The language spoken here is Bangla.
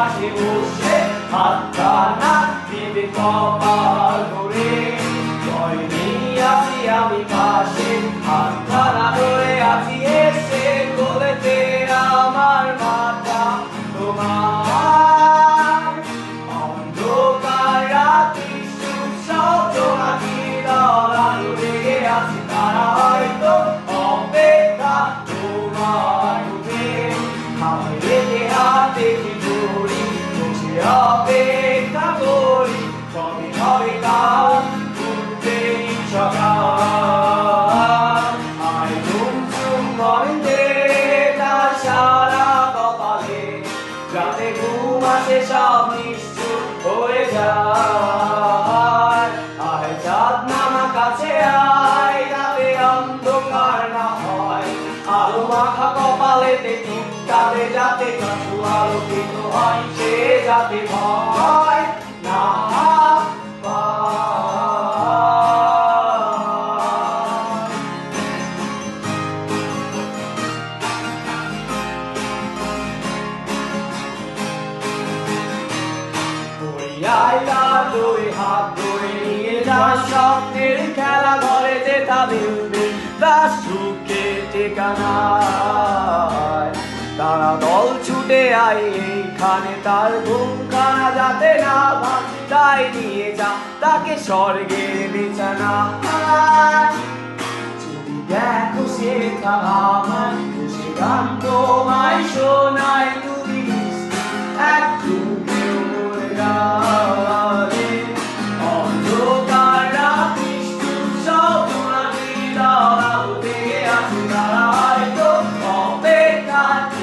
আকাশে বসে হাতখানা নেবে কপাল ধরে জয় নিয়ে আছি আমি পাশে, হাতখানা ধরে আছি, এসে বলেতে আমার মাথা তোমার। অন্ধকার রাতি সুসজ্জ নাকি দলালু লেগে আছি তারা আলো মাখা কপালেতে টিপটাবে যাতে কাছু আলোকিত হয়, সে যাতে ভয় না হাত ধরে নিয়ে যা, স্বপ্নের খেলা ঘরে যে তাদের তার সুখে ঠিকানায়। তারা দল ছুটে আয় এইখানে, তার ঘুমখানা যাতে না ভাঙ তাই নিয়ে যা তাকে স্বর্গের বিছানা যদি দেখো সে আমার সে গান তোমায় শোনায় God.